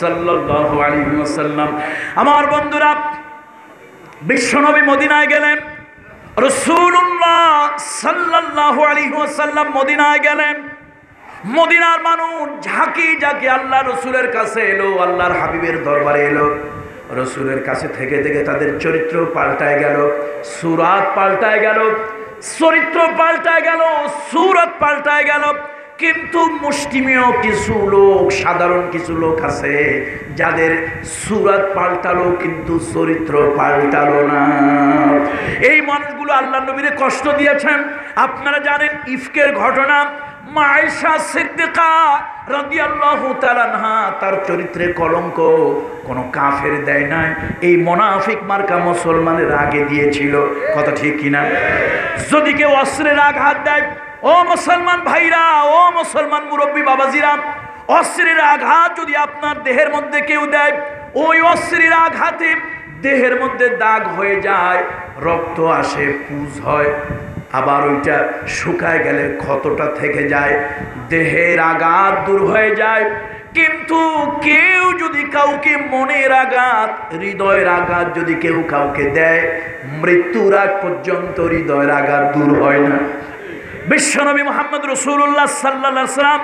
সাল্লাল্লাহু আলাইহি ওয়াসাল্লাম। আমার বন্ধুরা, বিশ্বনবী মদিনায় গেলেন, রাসূলুল্লাহ সাল্লাল্লাহু আলাইহি ওয়াসাল্লাম মদিনায় গেলেন। মদিনার মানুষ ঝাঁকি ঝাঁকি আল্লাহ রসুলের কাছে এলো, আল্লাহর হাবিবের দরবারে এলো। রসুলের কাছে থেকে থেকে তাদের চরিত্র পাল্টায় গেল, সুরাত পাল্টায় গেল, চরিত্র পাল্টায় গেল, সুরত পাল্টায় গেল। কিন্তু মুষ্টিমীয় কিছু লোক, সাধারণ কিছু লোক আছে, যাদের সুরাত পাল্টালো কিন্তু চরিত্র পাল্টালো না। এই মানুষগুলো আল্লাহ নবীরে কষ্ট দিয়েছেন। আপনারা জানেন ইফকের ঘটনা, মায়েশা সিদ্দিকা তার চরিত্রে কলঙ্ক, কোন কাফের দেয় নাই। এই মোনাফিক মার্কা মুসলমানের আগে দিয়েছিল, কথা ঠিক কিনা? যদি কেউ অস্ত্রের আঘাত দেয় ও মুসলমান ভাইরা, ও মুসলমান মুরব্বী বাবাজিরা অস্ত্রের আঘাত যদি আপনার দেহের মধ্যে কেউ দেয়, ওই অস্ত্রের আঘাতে দেহের মধ্যে দাগ হয়ে যায়, রক্ত আসে, পুজ হয়, আবার ওইটা শুকায় গেলে ক্ষতটা থেকে যায়, দেহের আঘাত দূর হয়ে যায়। কিন্তু কেউ যদি কাউকে মনের আঘাত, হৃদয়ের আঘাত যদি কেউ কাউকে দেয়, মৃত্যুর আগ পর্যন্ত হৃদয়ের আঘাত দূর হয় না। বিশ্বনবী মোহাম্মদ রসুল্লাহ সাল্লা সাল্লাম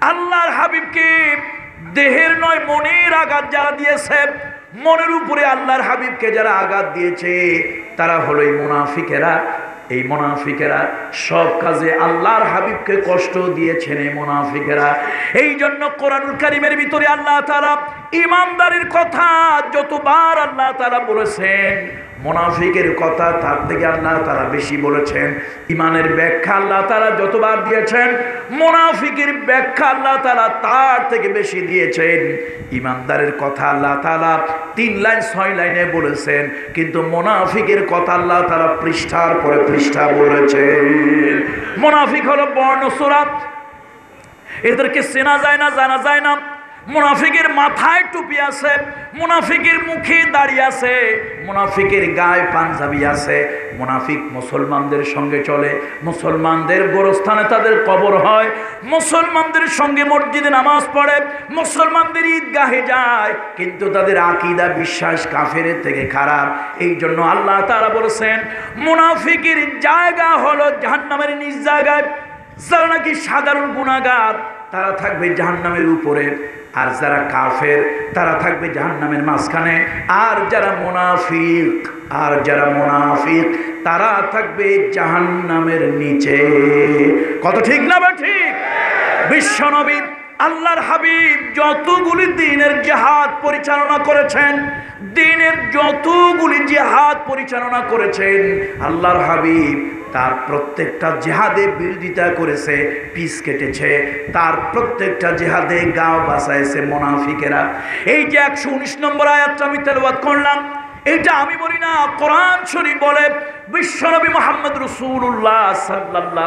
আল্লাহর হাবিবকে দেহের নয়, মনের আঘাত যারা দিয়েছে, মনের উপরে আল্লাহর হাবিবকে যারা আঘাত দিয়েছে, তারা হলো এই মুনাফিকেরা। এই মোনাফিকেরা সব কাজে আল্লাহর হাবিবকে কষ্ট দিয়েছেন এই মোনাফিকেরা। এই জন্য কোরআনুল কারিমের ভিতরে আল্লাহ তারা ইমানদারির কথা যতবার আল্লাহ তারা বলেছেন মোনাফিকের কথা তার থেকে আল্লাহ তারা বেশি বলেছেন। ইমানের ব্যাখ্যা আল্লাহ তারা যতবার দিয়েছেন, মোনাফিকের ব্যাখ্যা আল্লাহ তারা তার থেকে বেশি দিয়েছেন। ইমানদারের কথা আল্লাহ তালা তিন লাইন, ছয় লাইনে বলেছেন, কিন্তু মোনাফিকের কথা আল্লাহ তারা পৃষ্ঠার পরে পৃষ্ঠা বলেছেন। মোনাফিক হলো বর্ণসোরাত এদেরকে চেনা যায় না, জানা যায় না। মুনাফিকের মাথায় টুপি আছে, মুনাফিকের মুখে দাড়ি আছে, মুনাফিকের গায়ে পাঞ্জাবি আছে। মুনাফিক মুসলমানদের সঙ্গে চলে, মুসলমানদের গোরস্থানে তাদের কবর হয়, মুসলমানদের সঙ্গে মসজিদে নামাজ পড়ে, মুসলমানদের ঈদগাহে যায়, কিন্তু তাদের আকিদা, বিশ্বাস কাফের থেকে খারাপ। এই জন্য আল্লাহ তারা বলেছেন, মুনাফিকের জায়গা হলো জাহান্নামের নিজ জায়গায়, যারা নাকি সাধারণ গুণাগার তারা থাকবে জাহান্নামের উপরে। আর যারা কাফের, তারা থাকবে জাহান্নামের মাঝখানে। আর যারা মোনাফিক, আর যারা মোনাফিক, তারা থাকবে জাহান্নামের নিচে। কত ঠিক না বা ঠিক? বিশ্বনবী আল্লাহর হাবিব যতগুলি দিনের জেহাদ পরিচালনা করেছেন, দিনের যতগুলি জেহাদ পরিচালনা করেছেন, আল্লাহর হাবিব তার প্রত্যেকটা জেহাদে বিরোধিতা করেছে, পিস কেটেছে, তার প্রত্যেকটা জেহাদে গাও বাঁচাইছে মোনাফিকেরা। এই যে একশো উনিশ নম্বর আয়াতটা আমি তেলবাদ করলাম, এটা আমি বলি না, কোরআন শরীফ বলে, বিশ্বনবী মোহাম্মদ রসুল্লাহ সাল্লাহ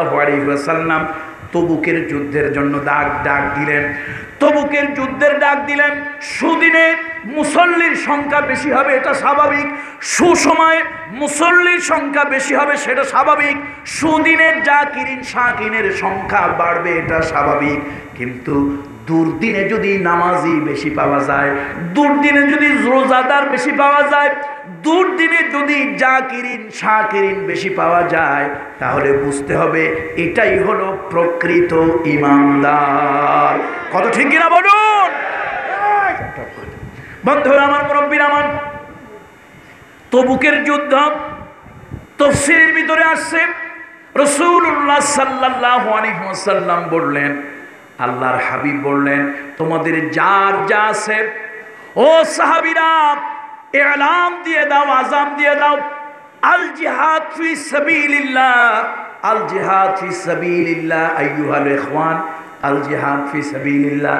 তবুকের যুদ্ধের জন্য ডাক ডাক দিলেন। তবুকের যুদ্ধের ডাক দিলেন। সুদিনে মুসল্লির সংখ্যা বেশি হবে, এটা স্বাভাবিক। সুসময়ে মুসল্লির সংখ্যা বেশি হবে, সেটা স্বাভাবিক। সুদিনের যা কিরিন শাকিনের সংখ্যা বাড়বে, এটা স্বাভাবিক। কিন্তু দুর্দিনে যদি নামাজি বেশি পাওয়া যায়, দুর্দিনে যদি রোজাদার বেশি পাওয়া যায়, দুর্দিনে যদি জাকিরিন শাকিরিন বেশি পাওয়া যায়, তাহলে বুঝতে হবে এটাই হলো প্রকৃত ইমানদার। কত ঠিক কিনা বলুন? বন্ধুরা, আমার মুরব্বীর, আমার তবুকের যুদ্ধ তফসিলের ভিতরে আসছে। রসুল্লাহ সাল্লাহ আলিহাসাল্লাম বললেন আল্লাহর হাবিব বললেন, তোমাদের যার যা আছে, ও সাহাবিরা, এলাম দিয়ে দাও, আজাম দিয়ে দাও। আল জিহাদ ফি সাবিলিল্লাহ, আল জিহাদ ফি সাবিলিল্লাহ, আইয়ুহাল ইখওয়ান, আল জিহাদ ফি সাবিলিল্লাহ।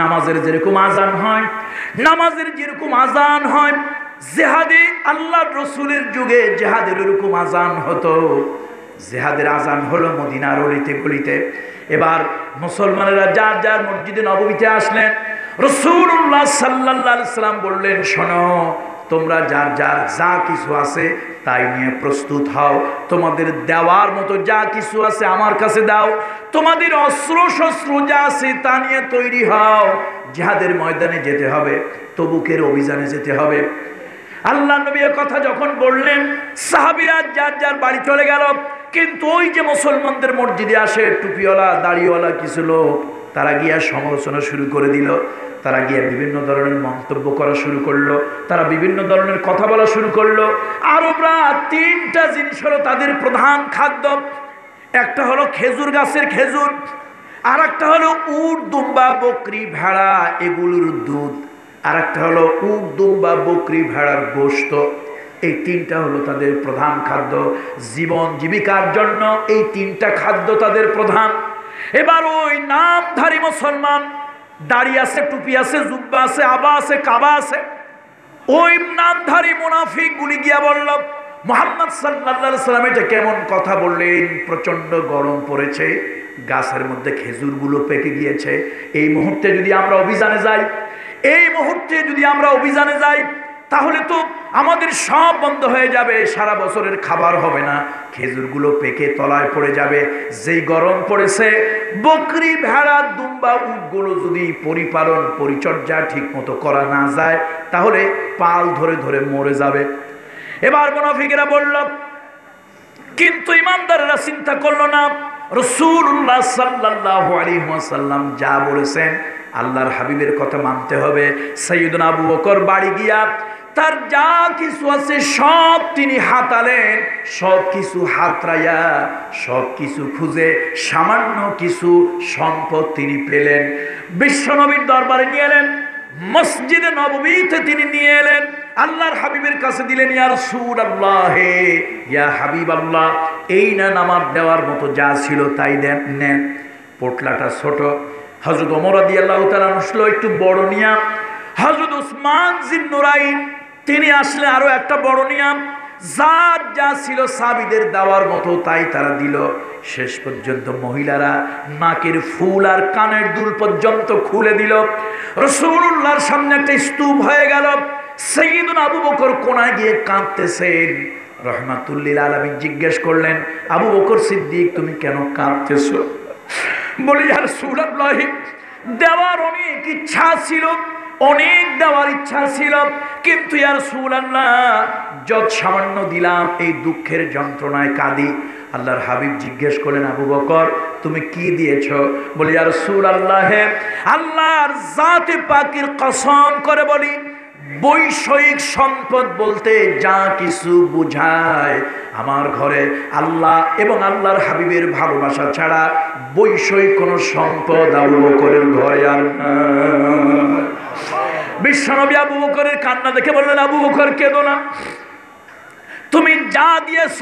নামাজের যেরকম আজান হয়, নামাজের যেরকম আজান হয়, জেহাদে আল্লাহর রসুলের যুগে জেহাদের এরকম আজান হতো। জেহাদের আজান হলো মদিনার অলিতে গলিতে এবার মুসলমানেরা যার যার মসজিদে নবমীতে আসলেন রসুল্লাহ সাল্লাহ সাল্লাম বললেন, শোনো, তোমরা যার যার যা কিছু আছে তাই নিয়ে প্রস্তুত হও। তোমাদের দেওয়ার মতো যা কিছু আছে আমার কাছে দাও। তোমাদের অস্ত্র শস্ত্র যা আছে তা নিয়ে তৈরি হও। যাদের ময়দানে যেতে হবে, তবুকের অভিযানে যেতে হবে। আল্লাহ নবী কথা যখন বললেন, সাহাবিরা যার যার বাড়ি চলে গেল কিন্তু ওই যে মুসলমানদের মসজিদে আসে টুপিওয়ালা, দাড়িওয়ালা কিছু লোক, তারা গিয়া সমালোচনা শুরু করে দিল। তারা গিয়ে বিভিন্ন ধরনের মন্তব্য করা শুরু করল। তারা বিভিন্ন ধরনের কথা বলা শুরু করল। আরবরা তিনটা জিনিস হলো তাদের প্রধান খাদ্য। একটা হলো খেজুর গাছের খেজুর আর একটা হলো উট, দুম্বা, বকরি, ভেড়া, এগুলোর দুধ আর একটা হলো উট, দুম্বা, বকরি, ভেড়ার গোস্ত এই তিনটা হলো তাদের প্রধান খাদ্য জীবন জীবিকার জন্য। এই তিনটা খাদ্য তাদের প্রধান। এবার ওই নামধারী মুসলমান, দাড়ি আছে, টুপি আছে, জুব্বা আছে, আবা আছে, কাবা আছে। ওই নামধারী মুনাফিক গুলি গিয়া বলল, মোহাম্মদ সাল্লা সাল্লাম এটা কেমন কথা বললেন? প্রচণ্ড গরম পড়েছে, গাছের মধ্যে খেজুরগুলো পেকে গিয়েছে। এই মুহূর্তে যদি আমরা অভিযানে যাই, এই মুহূর্তে যদি আমরা অভিযানে যাই, তাহলে তো আমাদের সব বন্ধ হয়ে যাবে, সারা বছরের খাবার হবে না। খেজুরগুলো পেকে তলায় পড়ে যাবে, যেই গরম পড়েছে। বকরি, ভেড়া, দুম্বা, উটগুলো যদি পরিপালন, পরিচর্যা ঠিক মতো করা না যায়, তাহলে পাল ধরে ধরে মরে যাবে। এবার মুনাফিকেরা বলল, কিন্তু ইমানদাররা চিন্তা করল না। রসুল্লাহ সাল্লাহ আলী সাল্লাম যা বলেছেন, আল্লাহর হাবিবের কথা মানতে হবে। সৈয়দন আবু বকর বাড়ি গিয়া তার যা কিছু আছে সব তিনি হাতালেন, সব কিছু হাতরাইয়া সব কিছু খুঁজে সামান্য কিছু সম্পদ তিনি পেলেন। বিশ্বনবীর দরবারে নিয়ে এলেন, মসজিদে নবমীতে তিনি নিয়ে এলেন। আল্লাহর হাবিবের কাছে দিলেন ইয়ার সুর আল্লাহ ইয়া হাবিব আল্লাহ এই নেন আমার দেওয়ার মতো যা ছিল তাই দেন, নেন। পোটলাটা ছোট। হজরত ওমর আদি আল্লাহ তালা একটু বড় নিয়া। হজরত উসমান জিন নুরাইন তিনি আসলে আরও একটা বড় নিয়াম, যার যা ছিল সাবিদের দেওয়ার মতো তাই তারা দিল। শেষ পর্যন্ত মহিলারা নাকের ফুল আর কানের দুল পর্যন্ত খুলে দিল। রসুল্লাহর সামনে একটা স্তূপ হয়ে গেল। সৈয়দুন আবু বকর কোনায় গিয়ে কাঁদতেছেন। রহমাতুল্লিল আলমী জিজ্ঞেস করলেন, আবু বকর সিদ্দিক, তুমি কেন কাঁদতেছ? বলি আর সুরাল্লাহি দেওয়ার অনেক ইচ্ছা ছিল অনেক দেওয়ার ইচ্ছা ছিল, কিন্তু ইয়ার সুলাল্লাহ যত সামান্য দিলাম, এই দুঃখের যন্ত্রণায় কাঁদি। আল্লাহর হাবিব জিজ্ঞেস করলেন, আবু বকর, তুমি কি দিয়েছ? বলি আর সুর আল্লাহে আল্লাহর জাতে পাকির কসম করে বলি, বৈষয়িক সম্পদ বলতে যা কিছু বুঝায় আমার ঘরে, আল্লাহ এবং আল্লাহর হাবিবের ভালোবাসা ছাড়া বৈষয়িক কোনো সম্পদ আবু বকরের ঘরে আর বিশ্বনবী আবু বকরের কান্না দেখে বললেন, আবু বকর, কেঁদো না। তুমি যা দিয়েছ,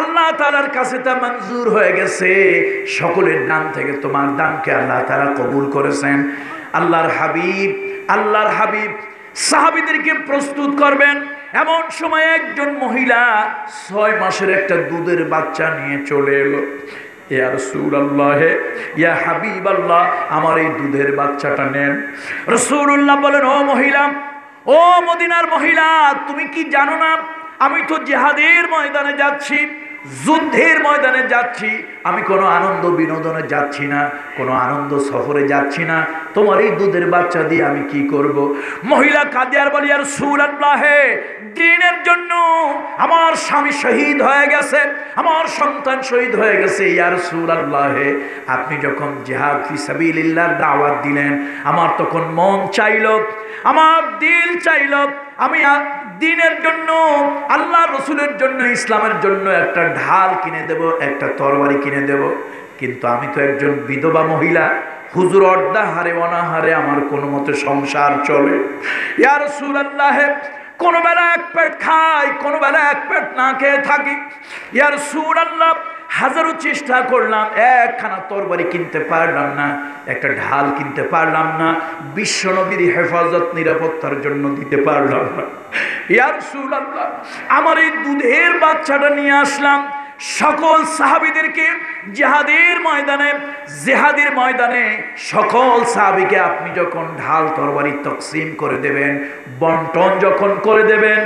আল্লাহ তালার কাছে তা মঞ্জুর হয়ে গেছে। সকলের দান থেকে তোমার দানকে আল্লাহ তালা কবুল করেছেন। আল্লাহর হাবিব আল্লাহর হাবিব সাহাবিদেরকে প্রস্তুত করবেন। এমন সময় একজন মহিলা ছয় মাসের একটা দুধের বাচ্চা নিয়ে চলে এলো। ইয়া ইয়া আমার এই দুধের বাচ্চাটা নেন। রসুল্লাহ বলেন, ও মহিলা, ও মদিনার মহিলা, তুমি কি জানো না? আমি তো জেহাদের ময়দানে যাচ্ছি। যুদ্ধের ময়দানে যাচ্ছি, আমি কোনো আনন্দ বিনোদনে যাচ্ছি না, কোনো আনন্দ সফরে যাচ্ছি না তোমার এই দুধের বাচ্চা দিয়ে আমি কি করব। মহিলা কাদিয়ার বলি আর সুর আল্লাহে, দিনের জন্য আমার স্বামী শহীদ হয়ে গেছে, আমার সন্তান শহীদ হয়ে গেছে, ইয়ার সুর আল্লাহে আপনি যখন জেহাদ ফিসাবিল্লার দাওয়াত দিলেন, আমার তখন মন চাইল, আমার দিল চাইল, আমি দিনের জন্য আল্লাহ রসুলের জন্য, ইসলামের জন্য একটা ঢাল কিনে দেব, একটা তরবারি কিনে দেব। কিন্তু আমি তো একজন বিধবা মহিলা। হুজুর অর্ধা হারে, অনাহারে আমার কোনো মতে সংসার চলে। ইয়ার সুরাল্লাহ কোনো বেলা এক পেট খাই, কোনো বেলা এক পেট না খেয়ে থাকি। ইয়ার সুর আল্লাহ হাজারো চেষ্টা করলাম, একখানা তরবারি কিনতে পারলাম না, একটা ঢাল কিনতে পারলাম না বিশ্বনবীর হেফাজত নিরাপত্তার জন্য দিতে পারলাম না। আমার এই দুধের বাচ্চাটা নিয়ে আসলাম সকল সাহাবিদেরকে জেহাদের ময়দানে জেহাদের ময়দানে সকল সাহাবিকে আপনি যখন ঢাল তরবারি তকসিম করে দেবেন, বন্টন যখন করে দেবেন,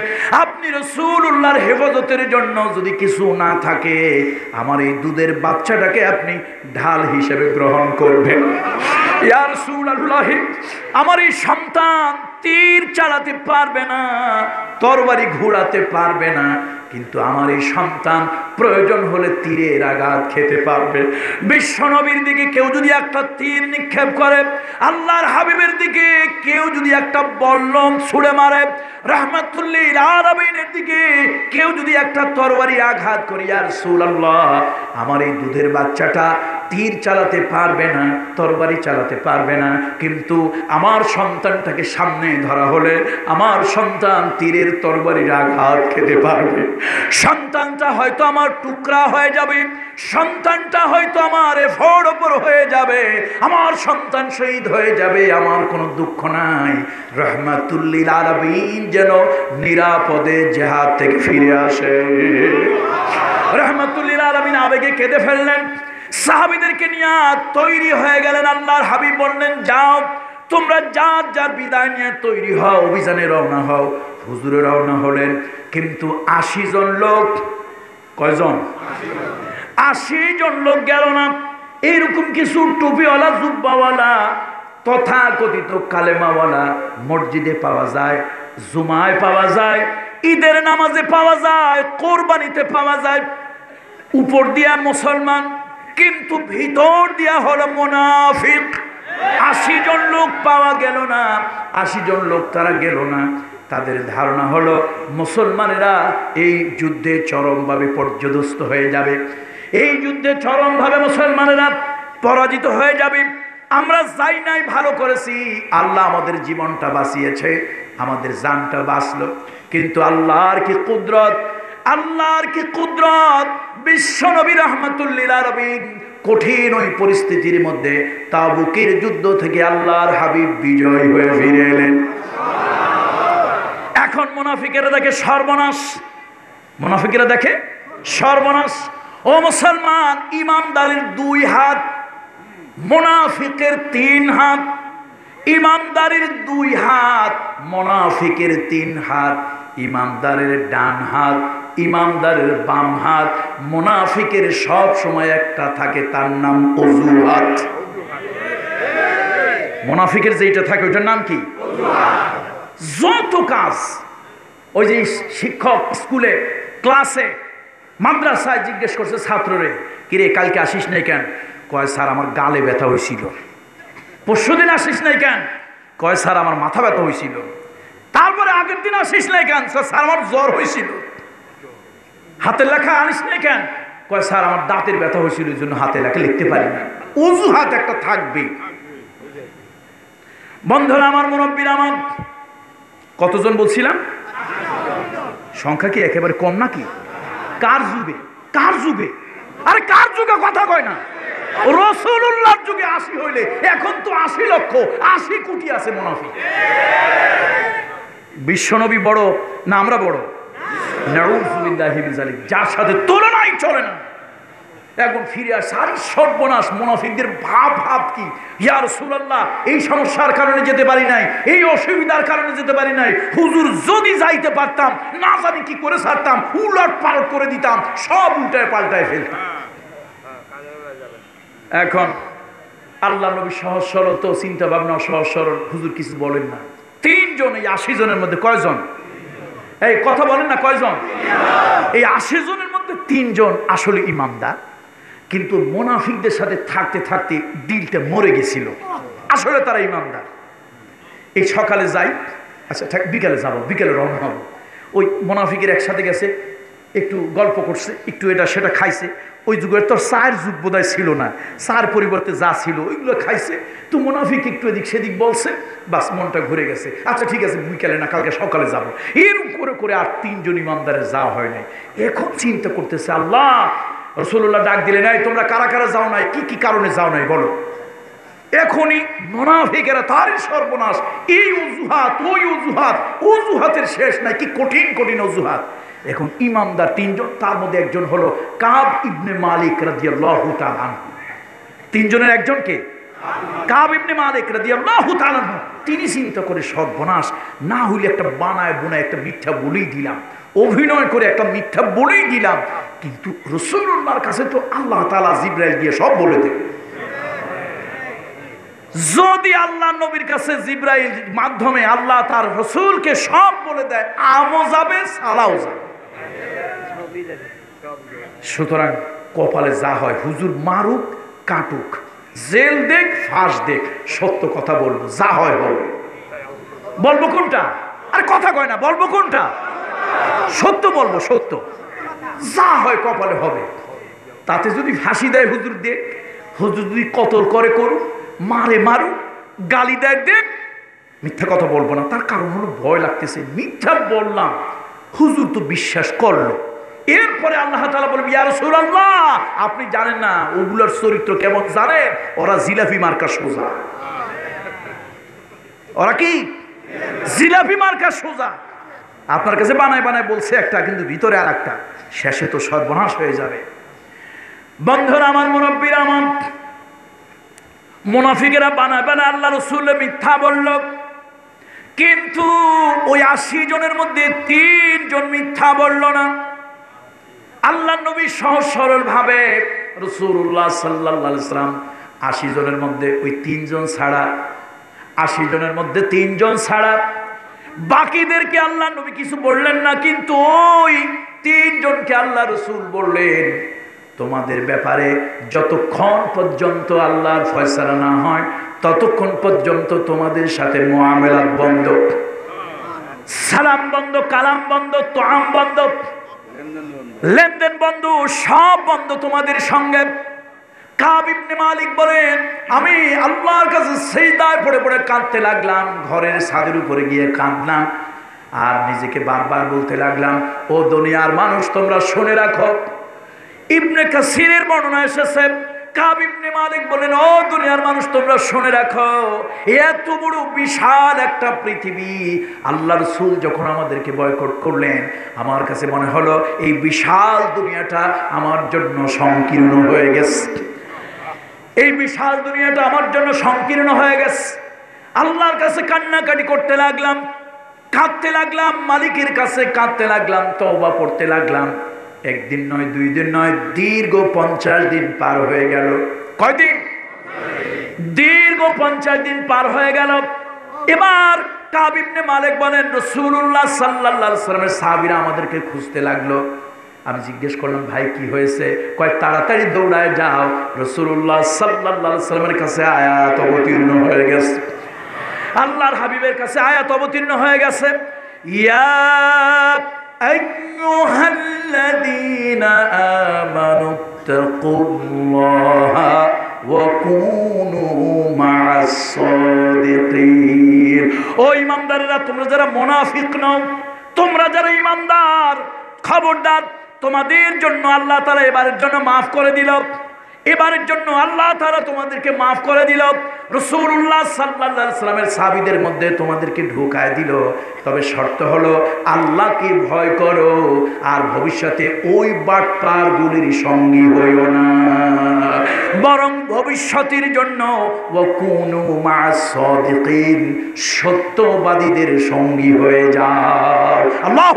আপনি রসুল্লাহর হেফাজতের জন্য যদি কিছু না থাকে, আমার এই দুধের বাচ্চাটাকে আপনি ঢাল হিসেবে গ্রহণ করবেন। ইয়ার সুল্লাহি আমার এই সন্তান তীর চালাতে পারবে না, তরবারি ঘোরাতে পারবে না কিন্তু আমার এই সন্তান প্রয়োজন হলে তীরের আঘাত খেতে পারবে। বিশ্বনবীর দিকে কেউ যদি একটা তীর নিক্ষেপ করে, আল্লাহর হাবিবের দিকে কেউ যদি একটা বল্লম ছুড়ে মারে, রহমতুল্লিল আরবিনের দিকে কেউ যদি একটা তরবারি আঘাত করি আর সুলাল্লাহ আমার এই দুধের বাচ্চাটা তীর চালাতে পারবে না, তরবারি চালাতে পারবে না, কিন্তু আমার সন্তানটাকে সামনে ধরা হলে আমার সন্তান তীরের তরবারির আঘাত খেতে পারবে। সন্তানটা হয়তো আমার টুকরা হয়ে যাবে, সন্তানটা হয়তো আমার এফোর ওপর হয়ে যাবে, আমার সন্তান শহীদ হয়ে যাবে, আমার কোনো দুঃখ নাই। রহমাতুল্লিল আরবিন যেন নিরাপদে জেহাদ থেকে ফিরে আসে। রহমাতুল্লিল আলমিন আবেগে কেঁদে ফেললেন। সাহাবিদেরকে নিয়ে তৈরি হয়ে গেলেন আল্লাহর হাবিব বললেন, যাও তোমরা যার যার বিদায় নিয়ে তৈরি হও, অভিযানে রওনা হও। হুজুরে রওনা হলেন, কিন্তু আশি জন লোক, কয়জন? আশি জন লোক গেল না। এইরকম কিছু টুপিওয়ালা, জুব্বাওয়ালা, তথাকথিত কালেমাওয়ালা মসজিদে পাওয়া যায়, জুমায় পাওয়া যায়, ঈদের নামাজে পাওয়া যায়, কোরবানিতে পাওয়া যায়। উপর দিয়া মুসলমান, কিন্তু ভিতর দিয়া হলো মোনাফিক। আশি জন লোক পাওয়া গেল না, আশি জন লোক তারা গেল না। তাদের ধারণা হলো, মুসলমানেরা এই যুদ্ধে চরমভাবে পর্যদস্ত হয়ে যাবে। এই যুদ্ধে চরমভাবে মুসলমানেরা পরাজিত হয়ে যাবে। আমরা যাই নাই, ভালো করেছি। আল্লাহ আমাদের জীবনটা বাঁচিয়েছে, আমাদের জানটা বাঁচলো। কিন্তু আল্লাহর কি কুদরত? আল্লাহর কি কুদরত? বিশ্ব নবী রহমতুল্লিল কঠিন ওই পরিস্থিতির মধ্যে তাবুকের যুদ্ধ থেকে আল্লাহর হাবিব বিজয় হয়ে ফিরে এলেন। এখন মোনাফিকেরা দেখে সর্বনাশ। মোনাফিকেরা দেখে সর্বনাশ। ও মুসলমান, ইমানদারের দুই হাত, মোনাফিকের তিন হাত ইমানদারের দুই হাত, মোনাফিকের তিন হাত ইমানদারের ডান হাত ইমানদারের বাম হাত, মোনাফিকের সব সময় একটা থাকে, তার নাম অজুহাত। মোনাফিকের যেটা থাকে, ওইটার নাম কি? যত কাজ, ওই যে শিক্ষক স্কুলে, ক্লাসে, মাদ্রাসায় জিজ্ঞেস করছে ছাত্ররে, কিরে, কালকে আসিস নাই কেন? কয়, স্যার, আমার গালে ব্যথা হয়েছিল পরশু দিন আসিস নাই কেন? কয়, স্যার, আমার মাথা ব্যথা হয়েছিল তারপরে আগের দিন আসিস নাই কেন? স্যার স্যার, আমার জ্বর হয়েছিল হাতের লেখা আনিস নাই কেন? কয়, স্যার, আমার দাঁতের ব্যথা হয়েছিল এই জন্য হাতে লেখা লিখতে পারি না অজুহাত একটা থাকবে। বন্ধুরা, আমার মুরব্বীর আমার কতজন বলছিলাম? সংখ্যা কি একেবারে কম নাকি? কার যুগে? কার যুগে? আরে, কার যুগে কথা কয় না? রসুল্লাহর যুগে আশি হইলে, এখন তো আশি লক্ষ, আশি কোটি আছে মনাফি বিশ্বনবী বড় না আমরা বড়? যার সাথে তুলনাই চলে না। এখন ফিরে আসে, আর সর্বনাশ মুনাফিকদের ভাব ভাব কি? ইয়ার সুলাল্লাহ এই সমস্যার কারণে যেতে পারি নাই, এই অসুবিধার কারণে যেতে পারি নাই। হুজুর, যদি যাইতে পারতাম, না জানি কি করে ছাড়তাম উলট পালট করে দিতাম, সব উল্টায় পাল্টায় ফেলতাম। এখন আল্লাহ নবী সহজ সরল তো, চিন্তা ভাবনা সহজ সরল, হুজুর কিছু বলেন না। তিনজন এই আশি জনের মধ্যে কয়জন? এই কথা বলেন না, কয়জন? এই আশি জনের মধ্যে তিনজন আসলে ইমামদার, কিন্তু মোনাফিকদের সাথে থাকতে থাকতে দিলটা মরে গেছিল। আসলে তারা ইমামদার। এই সকালে যাই আচ্ছা বিকালে যাব, বিকালে রওনা হব। ওই মোনাফিকের একসাথে গেছে একটু গল্প করছে, একটু এটা সেটা খাইছে। ওই যুগের তোর চার যুগ বোধহয় ছিল না। চার পরিবর্তে যা ছিল, ওইগুলো খাইছে। তো মুনাফিক একটু এদিক সেদিক বলছে, বাস মনটা ঘুরে গেছে। আচ্ছা ঠিক আছে, বিকালে না, কালকে সকালে যাব। এরকম করে করে আর তিনজন ইমানদারে যাওয়া হয় নাই। এখন চিন্তা করতেছে আল্লাহ রসুল্লাহ ডাক দিলে নাই তোমরা কারা কারা যাও নাই? কি কি কারণে যাও নাই? বলো। এখনই মোনাফিকেরা তারই সর্বনাশ। এই অজুহাত, ওই অজুহাত, অজুহাতের শেষ নাই, কি কঠিন কঠিন অজুহাত। এখন ইমামদার তিনজন, তার মধ্যে একজন হলো কাব ইবনে মালিক আনহু। তিনজনের একজনকে কাব ইবনে মালিক রাদিয়াল্লাহু। তিনি চিন্তা করে সর্বনাশ, না হইলে একটা বানায় বোনায় একটা মিথ্যা বলেই দিলাম। অভিনয় করে একটা মিথ্যা বলেই দিলাম। কিন্তু রসুল্লাহর কাছে তো আল্লাহ তাআলা জিব্রাইল দিয়ে সব বলে দেবে। যদি আল্লাহ নবীর কাছে জিব্রাইল মাধ্যমে আল্লাহ তার রসুলকে সব বলে দেয়, আমও যাবে, সালাও যাবে। সুতরাং কপালে যা হয়, হুজুর মারুক, কাটুক। জেল দেখ, ফাঁস দেখ, সত্য কথা বলব, যা হয় হবে বলব কোনটা? আর কথা কয় না, বলব কোনটা? সত্য বলব, সত্য। যা হয় কপালে হবে। তাতে যদি ফাঁসি দেয় হুজুর দেখ, হুজুর যদি কতল করে করুক মারে মারুক গালি দেয় দেখ মিথ্যা কথা বলব না, তার কারণ হলো ভয় লাগতেছে। মিথ্যা বললাম, হুজুর তো বিশ্বাস করল। এরপরে আল্লাহ তালা বলবে, ইয়া রাসূলুল্লাহ, আপনি জানেন না ওগুলোর চরিত্র কেমন জানেন ওরা জিলাপি মার্কা সোজা। ওরা কি? জিলাপি মার্কা সোজা। আপনার কাছে বানায় বানায় বলছে একটা, কিন্তু ভিতরে আর একটা শেষে তো সর্বনাশ হয়ে যাবে। বন্ধুরা, আমার মুরব্বীরা, আমার মুনাফিকেরা বানায় বানায় আল্লাহ রসুল মিথ্যা বলল। কিন্তু ওই আশি জনের মধ্যে তিনজন মিথ্যা বলল না। আল্লাহ নবী সহজ সরল ভাবে রসুল্লাহ সাল্লাম আশি জনের মধ্যে ওই তিনজন ছাড়া, আশি জনের মধ্যে তিনজন ছাড়া। বাকিদেরকে আল্লাহ নবী কিছু বললেন না, কিন্তু ওই তিনজনকে আল্লাহ রসুল বললেন তোমাদের ব্যাপারে যতক্ষণ পর্যন্ত আল্লাহর ফয়সালা না হয়, ততক্ষণ পর্যন্ত তোমাদের সাথে মোয়ামেলাত বন্ধ। সালাম বন্ধ, কালাম বন্ধ, তোয়াম বন্ধ, লেনদেন বন্ধ, সব বন্ধ তোমাদের সঙ্গে। মালিক বলেন, আমি আল্লাহর কাছে সেই দায় পড়ে পড়ে কাঁদতে লাগলাম, ঘরের ছাদের উপরে গিয়ে কাঁদলাম, আর নিজেকে বারবার বলতে লাগলাম, ও দুনিয়ার মানুষ, তোমরা শুনে রাখো ইবনে কাসিরের বর্ণনা এসেছে কাবিবনে মালিক বলেন ও দুনিয়ার মানুষ, তোমরা শুনে রাখো, এত বড় বিশাল একটা পৃথিবী। আল্লাহ যখন আমাদেরকে বয়কট করলেন, আমার কাছে মনে হলো, এই বিশাল দুনিয়াটা আমার জন্য সংকীর্ণ হয়ে গেছে। এই বিশাল দুনিয়াটা আমার জন্য সংকীর্ণ হয়ে গেছে। আল্লাহর কাছে কান্নাকাটি করতে লাগলাম, কাঁদতে লাগলাম, মালিকের কাছে কাঁদতে লাগলাম, তওবা পড়তে লাগলাম। একদিন নয়, দুই দিন নয়, দীর্ঘ পঞ্চাশ দিন পার হয়ে গেল। কয়দিন? দীর্ঘ পঞ্চাশ দিন পার হয়ে গেল। এবার কাবিবনে মালিক বলেন রসুল্লাহ সাল্লাহ সাল্লামের সাহাবিরা আমাদেরকে খুঁজতে লাগল। আমি জিজ্ঞেস করলাম, ভাই, কি হয়েছে? কয়, তাড়াতাড়ি দৌড়ায় যাও। রসুল্লাহ সাল্লাহ সাল্লামের কাছে আয়াত অবতীর্ণ হয়ে গেছে। আল্লাহর হাবিবের কাছে আয়াত অবতীর্ণ হয়ে গেছে। ইয়া أيها الذين آمنوا اتقوا الله وكونوا مع الصادقين ও ইমানদারেরা তোমরা যারা মুনাফিক নও তোমরা যারা ইমানদার খবরদার তোমাদের জন্য আল্লাহ তাআলা এবারের জন্য মাফ করে দিল এবারের জন্য আল্লাহ তারা তোমাদেরকে মাফ করে দিল। রসুল্লাহ সাল্লাহ সাল্লামের সাবিদের মধ্যে তোমাদেরকে ঢুকায় দিল। তবে শর্ত হলো আল্লাহকে ভয় করো আর ভবিষ্যতে ওই বাটপারগুলির সঙ্গী হইও না। বরং ভবিষ্যতের জন্য ও কোনো মা সত্যবাদীদের সঙ্গী হয়ে যাও। আল্লাহ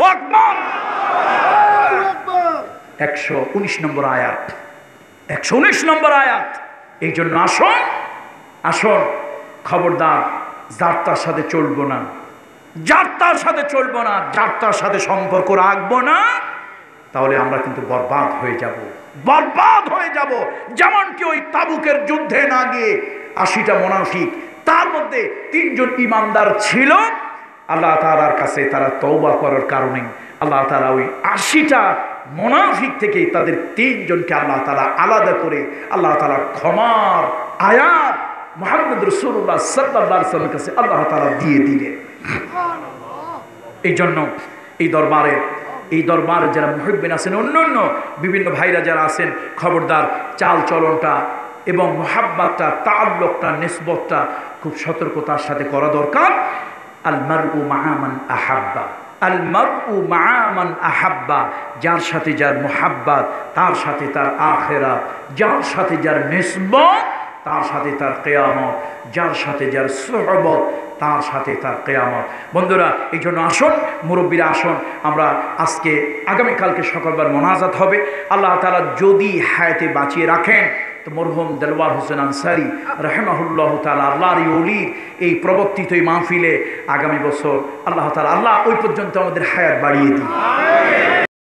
একশো উনিশ নম্বর আয়াত। একশো উনিশ নম্বর আয়াত। এই জন্য আসুন আসুন, খবরদার, যার তার সাথে চলবো না, যার তার সাথে চলবো না, যার তার সাথে সম্পর্ক রাখব না, তাহলে আমরা কিন্তু বরবাদ হয়ে যাব, বরবাদ হয়ে যাব। যেমন কি ওই তাবুকের যুদ্ধে না গিয়ে আশিটা মোনাফিক, তার মধ্যে তিনজন ইমানদার ছিল। আল্লাহ তালার কাছে তারা তৌবা করার কারণে, আল্লাহ তালা ওই আশিটা মোনাফিক থেকে তাদের তিনজনকে আল্লাহ তালা আলাদা করে আল্লাহ তালা ক্ষমার আয়াত মোহাম্মদ রসুল্লাহ সাল্লাহ সাল্লামের কাছে আল্লাহ তালা দিয়ে দিলেন। এই জন্য এই দরবারে এই দরবারে যারা মুহিবিন আছেন অন্য অন্য বিভিন্ন ভাইরা যারা আছেন, খবরদার চাল চলনটা এবং মোহাব্বাতটা তাল্লকটা নিসবতটা খুব সতর্কতার সাথে করা দরকার। আলমার উ মাহামান আহাব্বা। আলমার উ মাহামান আহাব্বা, যার সাথে যার মোহাব্বাত, তার সাথে তার আখেরা যার সাথে যার নিসবত তার সাথে তার কেয়ামত, যার সাথে যার সহবত, তার সাথে তার কেয়ামত। বন্ধুরা এই জন্য আসুন, মুরব্বীরা আসুন, আমরা আজকে, আগামীকালকে সকলবার মোনাজাত হবে। আল্লাহ তালা যদি হায়াতে বাঁচিয়ে রাখেন মরহুম দেলওয়ার হোসেন আনসারি, রহমাহুল্লাহ তাল আল্লাহর ইউলির এই প্রবর্তিত এই মাহফিলে আগামী বছর আল্লাহ তালা আল্লাহ ওই পর্যন্ত আমাদের হায়াত বাড়িয়ে দিই